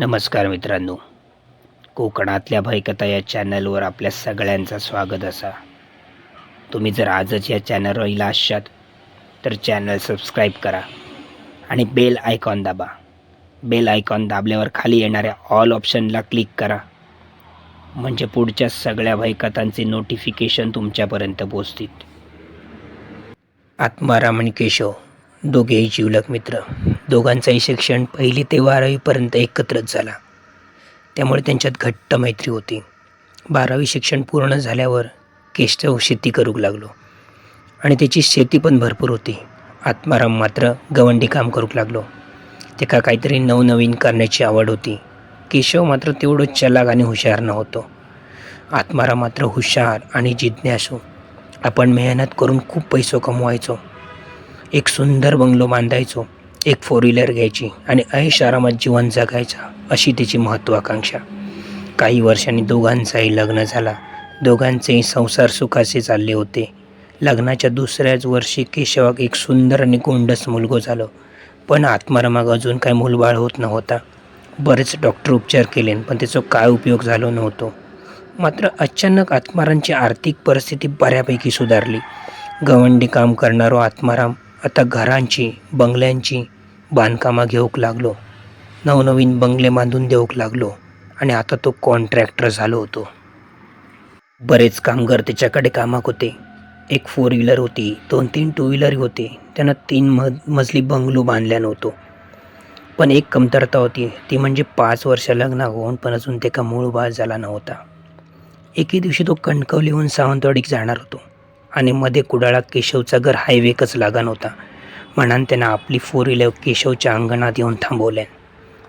नमस्कार मित्रांनो. कोकणातल्या भयकथा या चॅनलवर आपल्या सगळ्यांचं स्वागत असा. तुम्ही जर आजच या चॅनलवर इला असाल तर चॅनल सबस्क्राईब करा आणि बेल आयकॉन दाबा. बेल आयकॉन दाबल्यावर खाली येणाऱ्या ऑल ऑप्शनला क्लिक करा. म्हणजे पुढच्या सगळ्या भयकथांचे नोटिफिकेशन तुमच्यापर्यंत पोचतील आत्माराम आणि केशव दोघेही जिवलग मित्र. दोघांचंही शिक्षण पहिली ते बारावीपर्यंत एकत्रच झाला. त्यामुळे त्यांच्यात घट्ट मैत्री होती. बारावी शिक्षण पूर्ण झाल्यावर केशव शेती करू लागलो. आणि त्याची शेती पण भरपूर होती. आत्माराम मात्र गवंडी काम करू लागलो. त्याका काहीतरी नवनवीन करण्याची आवड होती. केशव मात्र तेवढं चलाग आणि हुशार नव्हतो. आत्माराम मात्र हुशार आणि जिज्ञासू. आपण मेहनत करून खूप पैसो कमवायचो. एक सुंदर बंगलो बांधायचो एक फोर व्हीलर घ्यायची आणि ऐश आरामात जीवन जगायचा अशी त्याची महत्त्वाकांक्षा काही वर्षांनी दोघांचाही लग्न झाला. दोघांचेही संसार सुखाचे चालले होते. लग्नाच्या दुसऱ्याच वर्षी केशवाक एक सुंदर आणि गोंडस मुलगो झालो. पण आत्मारामाग अजून काही मूलबाळ होत नव्हता. बरेच डॉक्टर उपचार केले पण त्याचा काय उपयोग झालो नव्हतो. मात्र अचानक आत्मारामची आर्थिक परिस्थिती बऱ्यापैकी सुधारली. गवंडी काम करणारो आत्माराम आता घरांची बंगल्यांची बांधकामं घेऊक लागलो. नवनवीन बंगले बांधून देऊक लागलो आणि आता तो कॉन्ट्रॅक्टर झालो होतो. बरेच कामगार त्याच्याकडे कामाक होते. एक फोर व्हीलर होती दोन तीन टू व्हीलर होते. त्यानं तीन म मजली बंगलो बांधल्या नव्हतो. पण एक कमतरता होती ती म्हणजे पाच वर्ष लग्न होऊन पण अजून ते मूळ बाळ झाला नव्हता. एके दिवशी तो कणकवलीहून सावंतवाडीक जाणार होतो. आणि मध्ये कुडाळा केशवचा घर हायवेकच लागा नव्हता म्हणान त्यानं आपली फोर व्हीलर केशवच्या अंगणात येऊन थांबवल्या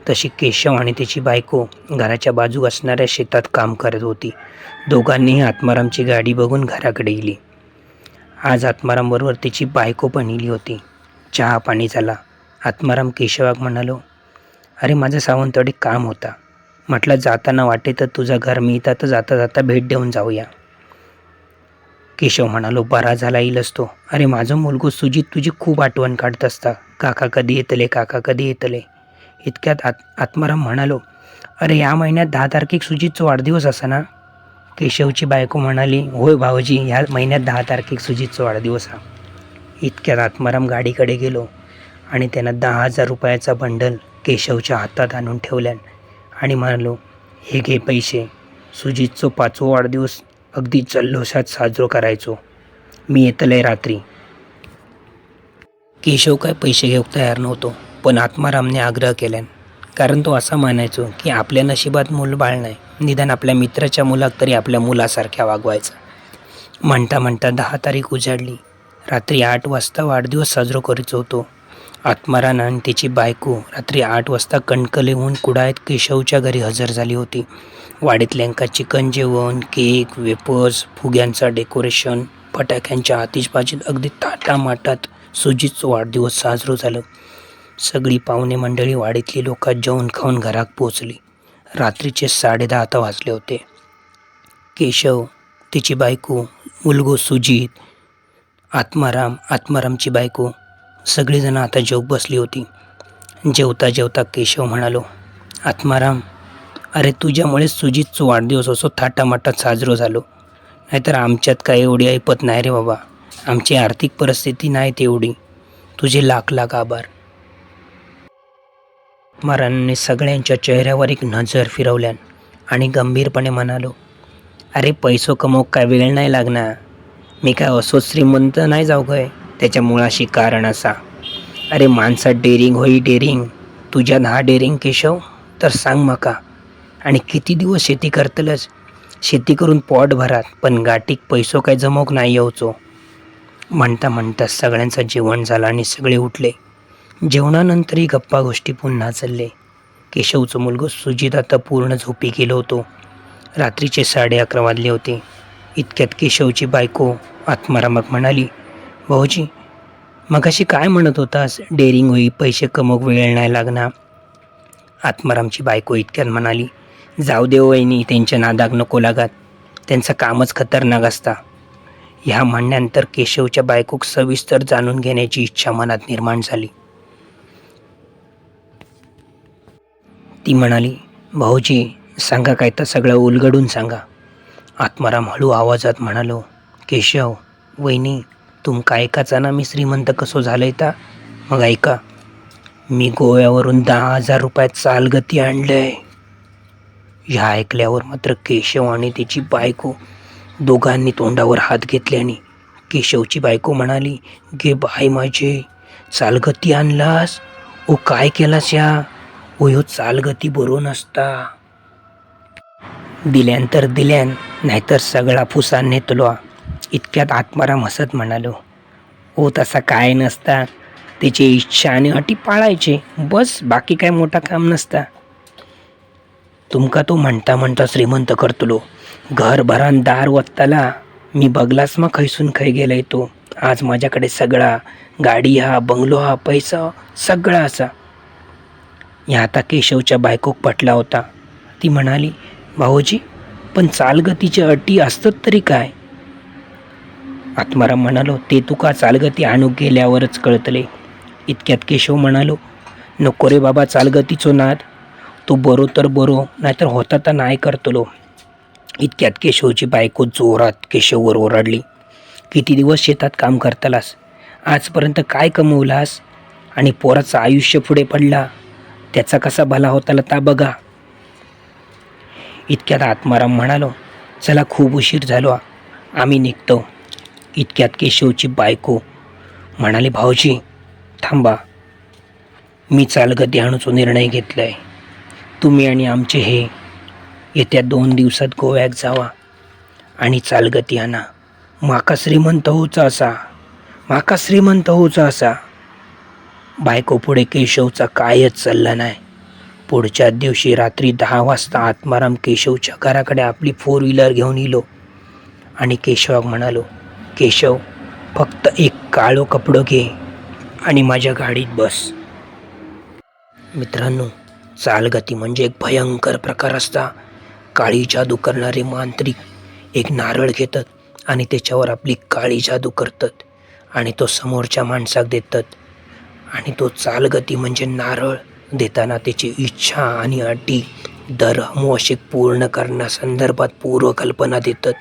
तशी केशव आणि त्याची बायको घराच्या बाजू असणाऱ्या शेतात काम करत होती. दोघांनीही आत्मारामची गाडी बघून घराकडे गेली. आज आत्मारामबरोबर त्याची बायको पण इली होती. चहा पाणी झाला. आत्माराम केशवाक म्हणालो अरे माझं सावंतवाडी काम होता. म्हटलं जाताना वाटे तर तुझं घर मी इथं तर जाता जाता भेट देऊन जाऊया. केशव म्हणालो बरा झाला येईल असतो अरे माझं मुलगो सुजित तुझी खूप आठवण काढत असता. काका कधी येतले काका कधी येतले. इतक्यात आत आत्माराम म्हणालो अरे या महिन्यात दहा तारखेक सुजितचा वाढदिवस असा ना? केशवची बायको म्हणाली होय भाऊजी ह्या महिन्यात दहा तारखेक सुजितचा वाढदिवस हा. इतक्यात आत्माराम गाडीकडे गेलो आणि त्यानं दहा हजार रुपयाचा बंडल केशवच्या हातात आणून ठेवल्यान आणि म्हणालो हे घे पैसे. सुजितचो पाचवा वाढदिवस अगदी जल्लोषात साजरो करायचो. मी येतलंय रात्री. केशव काय पैसे घेऊक तयार नव्हतो पण आत्मारामने आग्रह केल्यान. कारण तो असा मानायचो की आपल्या नशिबात मूल बाळ नाही निदान आपल्या मित्राच्या मुलाक तरी आपल्या मुलासारख्या वागवायचा. म्हणता म्हणता दहा तारीख उजाडली. रात्री आठ वाजता वाढदिवस साजरो करीत होतो. आत्मारान आणि त्याची बायको रात्री आठ वाजता कणकलेहून कुडाळत केशवच्या घरी हजर झाली होती. वाडीतल्यांका चिकन जेवण केक वेपर्स फुग्यांचा डेकोरेशन फटाक्यांच्या आतिषबाजीत अगदी ताटामाटात सुजितचं वाढदिवस साजरो झालं. सगळी पाहुणे मंडळी वाडीतली लोक जेवण खाऊन घरात पोचली रात्रीचे साडेदहा आता वाजले होते. केशव तिची बायको मुलगो सुजित आत्माराम आत्मारामची बायको सगळीजणं आता जेव बसली होती. जेवता जेवता केशव म्हणालो आत्माराम अरे तुझ्यामुळे सुजितचा वाढदिवस असो थाटामाटात साजरो झालो. नाहीतर आमच्यात काय एवढी ऐपत नाही रे बाबा. आमची आर्थिक परिस्थिती नाही तेवढी तुझे लाख लाख आभार. आत्मारामने सगळ्यांच्या चेहऱ्यावर एक नजर फिरवल्यान आणि गंभीरपणे म्हणालो अरे पैसो कमव काय वेळ नाही लागणार. मी काय असो श्रीमंत नाही जाऊ गय त्याच्या मुळाशी कारण असा. अरे माणसात डेरिंग होई डेरिंग तुझ्यात हा डेरिंग केशव? तर सांग मका. आणि किती दिवस शेती करतलच शेती करून पॉट भरात पण गाठीक पैसो काय जमोक नाही हो येऊचो म्हणता म्हणता सगळ्यांचं जेवण झालं आणि सगळे उठले. जेवणानंतरही गप्पा गोष्टी पुन्हा चालले. केशवचं मुलगं सुजित आता पूर्ण झोपी गेलो होतो. रात्रीचे साडे अकरा वाजले होते. इतक्यात केशवची बायको आत्मारामक म्हणाली भाऊजी मगाशी काय म्हणत होतास? डेअरिंग होई पैसे कमवक वेळ नाही लागणार. आत्मारामची बायको इतक्यात म्हणाली जाऊ दे वहिनी त्यांच्या नादाक नको लागत. त्यांचं कामच खतरनाक असता. ह्या म्हणण्यानंतर केशवच्या बायकोक सविस्तर जाणून घेण्याची इच्छा मनात निर्माण झाली. ती म्हणाली भाऊजी सांगा काय तर सगळं उलगडून सांगा. आत्माराम हळू आवाजात म्हणालो केशव वहिनी तुमका ऐकाचा ना मी श्रीमंत कसो झालंय ता? मग ऐका मी गोव्यावरून दहा हजार रुपयात चालगती आणलंय. ह्या ऐकल्यावर मात्र केशव आणि त्याची बायको दोघांनी तोंडावर हात घेतल्याने केशवची बायको म्हणाली गे बाय माझे चालगती आणलास? ओ काय केलास या ओ ह्यो चालगती बरो नसता. दिल्यान तर दिल्यान नाहीतर सगळा फुसा नेतलो. इतक्यात आत्माराम हसत म्हणालो ओ तसा काय नसता. त्याची इच्छा आणि अटी पाळायचे. बस बाकी काय मोठा काम नसता. तुमका तो म्हणता म्हणता श्रीमंत करतलो. घरभरान दार वत्ताला मी बघलास मग खैसून खै गेलाय तो. आज माझ्याकडे सगळा गाडी हा बंगलो हा पैसा सगळा असा. या आता केशवच्या बायकोक पटला होता. ती म्हणाली भाऊजी पण चालगतीच्या अटी असतात तरी काय? आत्माराम म्हणालो ते तुका चालगती आणू गेल्यावरच कळतले. इतक्यात केशव म्हणालो नको रे बाबा चालगतीचो नाद. तू बरो तर बरो नाहीतर होता तर नाही करतलो. इतक्यात केशवची बायको जोरात केशववर ओरडली. किती दिवस शेतात काम करतालास? आजपर्यंत काय कमवलास? आणि पोराचं आयुष्य पुढे पडला. त्याचा कसा भला होताला ता बघा. इतक्यात आत्माराम म्हणालो चला खूप उशीर झालो. आम्ही निघतो. इतक्यात केशवची बायको म्हणाली भाऊजी थांबा. मी चालगती आणूचो निर्णय घेतला आहे तुम्ही आणि आमचे हे येत्या दोन दिवसात गोव्यात जावा आणि चालगती आणा. माका श्रीमंत होचा असा. माका श्रीमंत होचा असा. बायको पुढे केशवचा कायच चालला नाही. पुढच्या दिवशी रात्री दहा वाजता आत्माराम केशवच्या घराकडे आपली फोर व्हीलर घेऊन इलो आणि केशवाक म्हणालो केशव फक्त एक काळो कपडो घे आणि माझ्या गाडीत बस. मित्रांनो चालगती म्हणजे एक भयंकर प्रकार असता. काळी जादू करणारे मांत्रिक एक नारळ घेतात आणि त्याच्यावर आपली काळी जादू करतात आणि तो समोरच्या माणसाक देतात. आणि तो चालगती म्हणजे नारळ देताना त्याची इच्छा आणि अटी दर असे पूर्ण करण्यासंदर्भात पूर्वकल्पना देतात.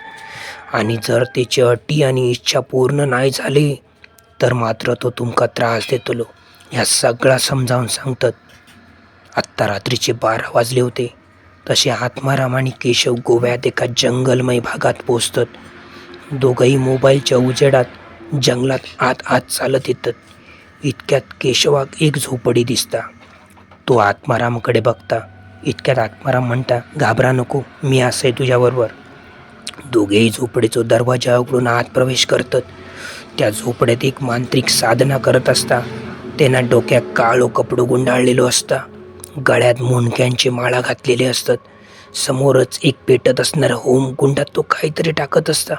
आणि जर त्याची अटी आणि इच्छा पूर्ण नाही झाली तर मात्र तो तुमका त्रास देतलो. ह्या सगळा समजावून सांगतात. आत्ता रात्रीचे बारा वाजले होते. तसे आत्माराम आणि केशव गोव्यात एका जंगलमय भागात पोचतात दोघंही मोबाईलच्या उजेडात जंगलात आत आत चालत येतात. इतक्यात केशवाक एक झोपडी दिसता. तो आत्मारामकडे बघता. इतक्यात आत्माराम म्हणता घाबरा नको मी आहे तुझ्याबरोबर. दोघेही झोपडीचा दरवाजा उघडून आत प्रवेश करतात. त्या झोपड्यात एक मांत्रिक साधना करत असता. त्यांना डोक्यात काळो कपडो गुंडाळलेलो असता. गळ्यात मुंडक्यांची माळा घातलेले असतात. समोरच एक पेटत असणारा होम कुंडात तो काहीतरी टाकत असता.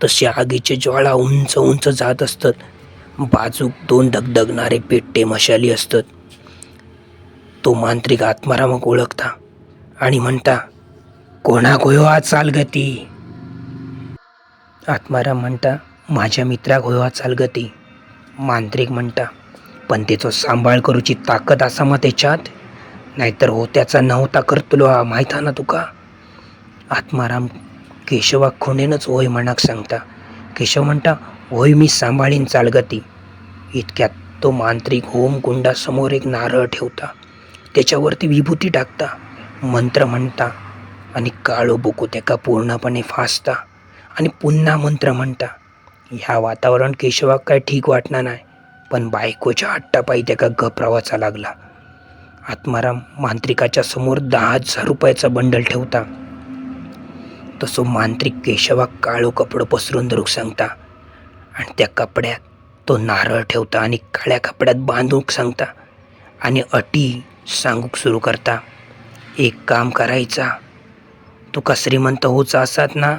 तसे आगीचे ज्वाळा उंच उंच जात असतात. बाजूक दोन धगधगणारे पेट्टे मशाली असतात. तो मांत्रिक आत्मारामक ओळखता आणि म्हणता कोणा गोयो आज चालगती? आत्माराम म्हणता माझ्या मित्राक गोयो आज चालगती. मांत्रिक म्हणता पण त्याचं सांभाळ करूची ताकद असा मग त्याच्यात? नाहीतर हो त्याचा नव्हता करतलो हा माहीत ना तुका? आत्माराम केशवाक खुणेनच होय म्हणाक सांगता. केशव म्हणता होय मी सांभाळीन चालगती. इतक्यात तो मांत्रिक होमकुंडासमोर एक नारळ ठेवता. त्याच्यावरती विभूती टाकता. मंत्र म्हणता आणि काळो बुकू त्याका पूर्णपणे फासता आणि पुन्हा मंत्र म्हणता ह्या वातावरण केशवाक काय ठीक वाटणार नाही पण बायकोच्या हट्टापायी त्याका घबरावाचा लागला. आत्माराम मांत्रिकाच्या समोर दहा हजार रुपयाचा बंडल ठेवता. तसो मांत्रिक केशवाक काळो कपडो पसरून धरूक सांगता आणि त्या कपड्यात तो नारळ ठेवता आणि काळ्या कपड्यात बांधूक सांगता आणि अटी सांगूक सुरू करता. एक काम करायचा तुका श्रीमंत होचा असात ना?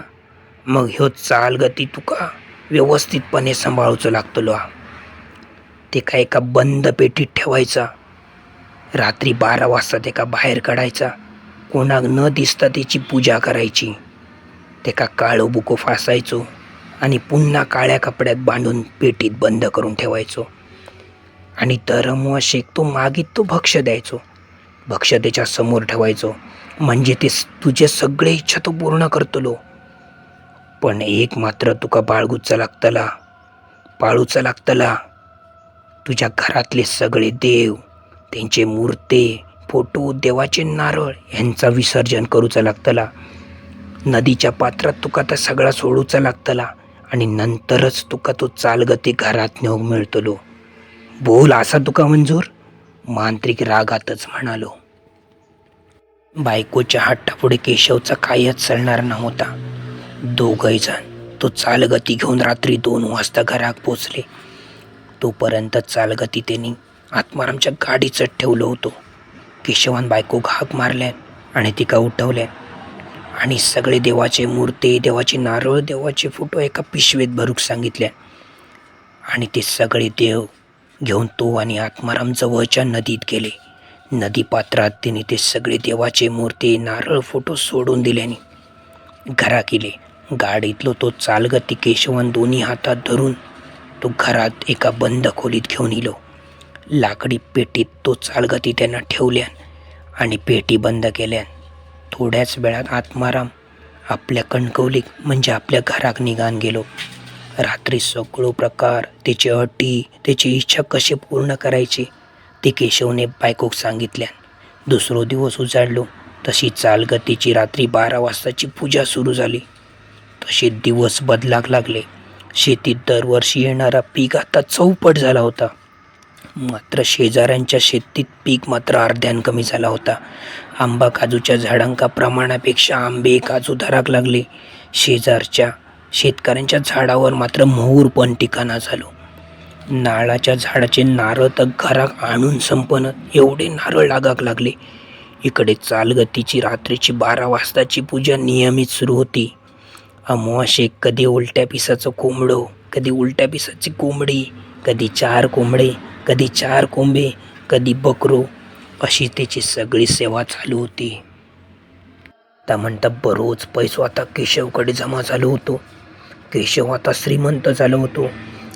मग ह्यो चालगती तुका व्यवस्थितपणे सांभाळूचो लागतलो ते का एका बंद पेटीत ठेवायचा. रात्री बारा वाजता ते का बाहेर काढायचा. कोणाक न दिसता त्याची पूजा करायची. तेका काळो बुको फासायचो आणि पुन्हा काळ्या कपड्यात बांधून पेटीत बंद करून ठेवायचो. आणि दरमहा शेक तो मागीत तो भक्ष द्यायचो. भक्ष त्याच्यासमोर ठेवायचो. म्हणजे ते तुझे सगळे इच्छा तो पूर्ण करतलो. पण एक मात्र तुका बाळगूचा लागतला. पाळूचा लागतला. तुझ्या घरातले सगळे देव त्यांचे मूर्ते फोटो देवाचे नारळ यांचा विसर्जन करूचा लागतला. नदीच्या पात्रात तुका त्या सगळा सोडूचा लागतला आणि नंतरच तुका तो चालगती घरात नेवंक मिळतलो. बोल असा तुका मंजूर? मांत्रिक रागातच म्हणालो. बायकोच्या हट्टापुढे केशवचा कायच चालणार नव्हता. दोघही जण तो चालगती घेऊन रात्री दोन वाजता घरात पोचले. तोपर्यंत चालगती त्यांनी आत्मारामच्या गाडीचं ठेवलं होतं. केशवान बायको घाक मारल्या आणि तिका उठवल्या. आणि सगळे देवाचे मूर्ती देवाचे नारळ देवाचे फोटो एका पिशवीत भरूक सांगितल्या. आणि ते सगळे देव घेऊन तो आणि आत्माराम जवळच्या नदीत गेले. नदी पात्रात तिने ते सगळे देवाचे मूर्ती नारळ फोटो सोडून दिल्याने घरा गेले. गाडीतलो तो चालगती केशवान दोन्ही हातात धरून तो घरात एका बंद खोलीत घेऊन इलो. लाकडी पेटीत तो चालगती त्यांना ठेवल्यान आणि पेटी बंद केल्यान थोड्याच वेळात आत्माराम आपल्या कणकवलीक म्हणजे आपल्या घराक निघान गेलो. रात्री सगळो प्रकार त्याची अटी त्याची इच्छा कशी पूर्ण करायची ते केशवने बायकोक सांगितल्यान दुसरो दिवस उजाडलो. तशी चालगतीची रात्री बारा वाजताची पूजा सुरू झाली. तसे दिवस बदलाक लागले. शेतीत दरवर्षी येणारा पीक आता चौपट झाला होता. मात्र शेजाऱ्यांच्या शेतीत पीक मात्र अर्ध्यान कमी झाला होता. आंबा काजूच्या झाडांका प्रमाणापेक्षा आंबे काजू धराक लागले. शेजारच्या शेतकऱ्यांच्या झाडावर मात्र मोहूर पण ठिकाणा झालो. नारळाच्या झाडाचे नारळ तर घरात आणून संपन एवढे नारळ लागाक लागले. इकडे चालगतीची रात्रीची बारा वाजताची पूजा नियमित सुरू होती. अमावाशे कधी उलट्या पिसाचं कोंबडं कधी उलट्या पिसाची कोंबडी कधी चार कोंबडे कधी चार कोंबे कधी बकरो अशी त्याची सगळी सेवा चालू होती. त्या म्हणता बरोच पैसो आता केशवकडे जमा झालो होतो. केशव आता श्रीमंत झालो होतो.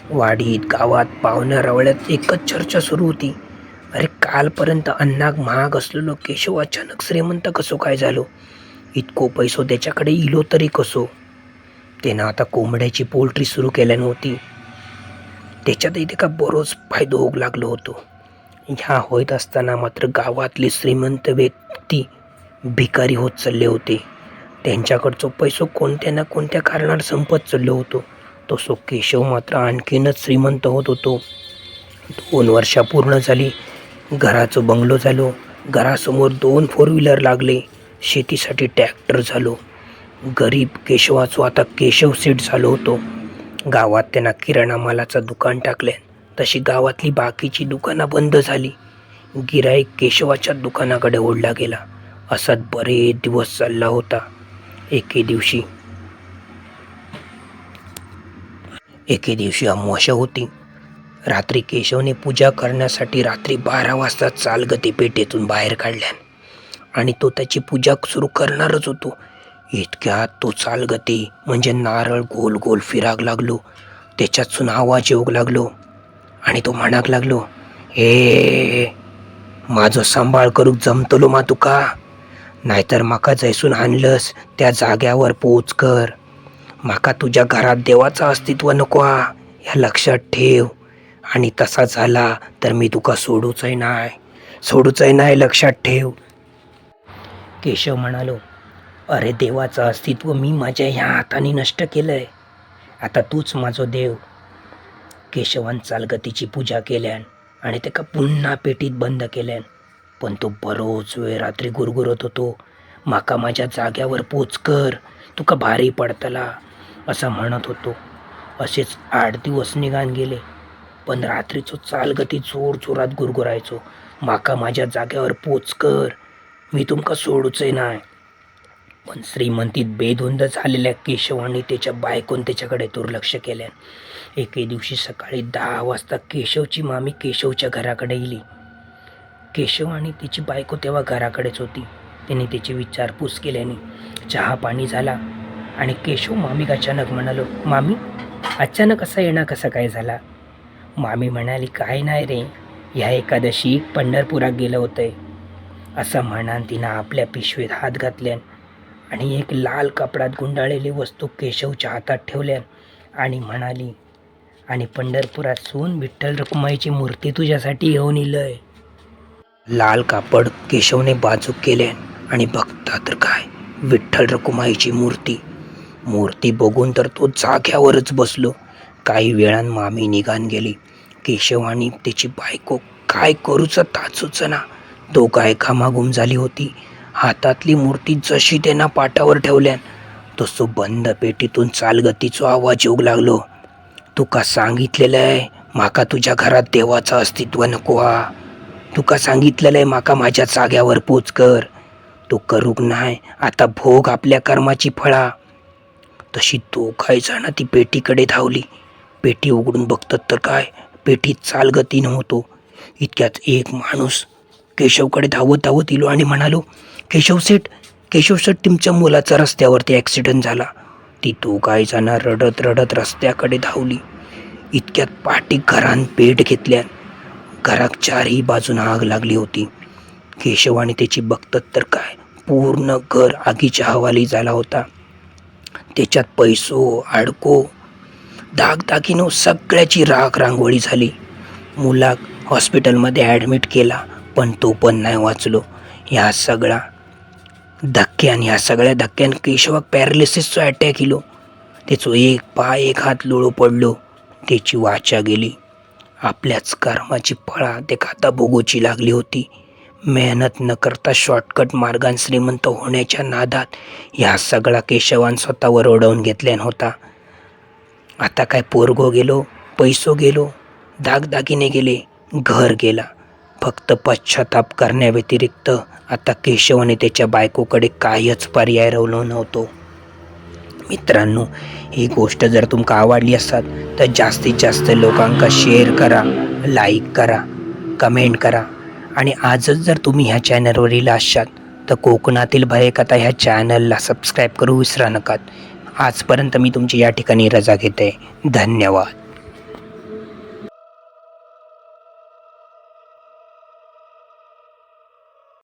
वाडीत गावात पाहुण्या रवळ्यात एकच चर्चा सुरू होती. अरे कालपर्यंत अन्नाक महाग असलेलो केशव अचानक श्रीमंत कसो काय झालो? इतको पैसो त्याच्याकडे इलो तरी कसो? त्यानं आता कोंबड्याची पोल्ट्री सुरू केल्या नव्हती त्याच्यातही ते का बरोच फायदा होऊ लागलो होतो. ह्या होत असताना मात्र गावातले श्रीमंत व्यक्ती भिकारी होत चालले होते. त्यांच्याकडचं पैसो कोणत्या ना कोणत्या कारणात संपत चाललो होतो. तसो केशव मात्र आणखीनच श्रीमंत होत होतो. दोन वर्षा पूर्ण झाली. घराचं बंगलो झालो. घरासमोर दोन फोर व्हीलर लागले. शेतीसाठी ट्रॅक्टर झालो. गरीब केशवाचो आता केशव सीट झालो होतो. गावात त्यांना किराणा मालाचं दुकान टाकले तशी गावातली बाकीची दुकानं बंद झाली. गिराईक केशवाच्या दुकानाकडे ओढला गेला. असाच बरेच दिवस चालला होता. एके दिवशी एके दिवशी अमावस्या होती. रात्री केशवने पूजा करण्यासाठी रात्री बारा वाजता चालगती पेटेतून बाहेर काढल्या आणि तो त्याची पूजा सुरू करणारच होतो. इतक्यात तो चालगती म्हणजे नारळ गोल गोल फिराक लागलो. त्याच्यातून आवाज येऊ लागलो. आणि तो म्हणाक लागलो हे माझो सांभाळ करूक जमतलो मा तुका. नाहीतर माका जैसून आणलंस त्या जाग्यावर पोच कर. माका तुझ्या घरात देवाचं अस्तित्व नको ह्या लक्षात ठेव. आणि तसा झाला तर मी तुका सोडूचही नाही सोडूचही नाही लक्षात ठेव. केशव म्हणालो अरे देवाचं अस्तित्व मी माझ्या ह्या हाताने नष्ट केलं आहे आता तूच माझो देव. केशवान चालगतीची पूजा केल्यान आणि त्याका पुन्हा पेटीत बंद केल्यान. पण तो बरोच वेळ रात्री गुरगुरत होतो. माका माझ्या जाग्यावर पोच कर तुका भारी पडतला असं म्हणत होतो. असेच आठ दिवस निघान गेले. पण रात्रीचो चालगती जोर जोरात गुरगुरायचो. माका माझ्या जाग्यावर पोच कर मी तुमका सोडूचे नाही पण श्रीमंतीत बेधुंद झालेल्या केशवाने त्याच्या बायकोन त्याच्याकडे दुर्लक्ष केल्यान एके दिवशी सकाळी दहा वाजता केशवची मामी केशवच्या घराकडे गेली केशव आणि तिची बायको तेव्हा घराकडेच होती. तिने त्याची विचारपूस केल्याने चहा पाणी झाला आणि केशव मामीक अचानक म्हणालो मामी अचानक असा येणं कसा काय झाला? मामी म्हणाली काय नाही रे ह्या एकादशी पंढरपुरात गेलं होतंय. असं म्हणान तिनं आपल्या पिशवीत हात घातल्यान आणि एक लाल कपड्यात गुंडाळलेली वस्तू केशवच्या हातात ठेवल्यान आणि म्हणाली आणि पंढरपुरात सून विठ्ठल रखुमाईची मूर्ती तुझ्यासाठी घेऊन इलय. लाल कापड केशवने बाजूक केले आणि बघता तर काय विठ्ठल रखुमाईची मूर्ती. मूर्ती बघून तर तो जाग्यावरच बसलो. काही वेळान मामी निघान गेली. केशव आणि त्याची बायको काय करूचं ताचूच ना? दोघा एका मागून झाली होती. हातातली मूर्ती जशी त्यांना पाटावर ठेवल्यान तसो बंद पेटीतून चालगतीचो आवाज येऊ लागलो. तुका सांगितलेलं आहे माका तुझ्या घरात देवाचं अस्तित्व नको हा. तुका सांगितलेलं आहे माका माझ्या जाग्यावर पोच कर. तू करूक नाही आता भोग आपल्या कर्माची फळा. तशी तो काय जाणं ती पेटीकडे धावली. पेटी उघडून बघतात तर काय पेटीत चालगती नव्हतो. इतक्यात एक माणूस केशवकडे धावत धावत इलो आणि म्हणालो केशव सेठ केशव सेठ तुमच्या मुलाचा रस्त्यावरती ॲक्सिडेंट झाला. ती दोघाही जाणार? रडत रडत रस्त्याकडे धावली. इतक्यात पाठी घरान पेट घेतल्या. घरात चारही बाजून आग लागली होती. केशव आणि त्याची बघतात तर काय? पूर्ण घर आगीच्या हवाली झाला होता. त्याच्यात पैसो आडको दागदागिनो सगळ्याची राख रांगोळी झाली. मुलाक हॉस्पिटलमध्ये ॲडमिट केला पण तो पण नाही वाचलो. ह्या सगळा धक्क्यान ह्या सगळ्या धक्क्यान केशवाक पॅरालिसिसचो अटॅक इलो त्याचो एक पाय एक हात लोळो पडलो. त्याची वाचा गेली. आपल्याच कर्माची फळा ते खाता भोगूची लागली होती. मेहनत न करता शॉर्टकट मार्गान श्रीमंत होण्याच्या नादात ह्या सगळा केशवान स्वतःवर ओढवून घेतल्यान होता. आता काय पोरगो गेलो पैसो गेलो दागदागिने गेले घर गेला. फक्त पश्चाताप करण्याव्यतिरिक्त आता केशवने त्याच्या बायकोकडे काहीच पर्याय रवलो नव्हतो. मित्रांनो ही गोष्ट जर तुमका आवडली असाल तर जास्तीत जास्त लोकांका शेअर करा लाईक करा कमेंट करा. आणि आजच जर तुम्ही ह्या चॅनलवरील असाल तर कोकणातील भयकथा ह्या चॅनलला सबस्क्राईब करू विसरा नका आजपर्यंत मी तुमची या ठिकाणी रजा घेते. धन्यवाद.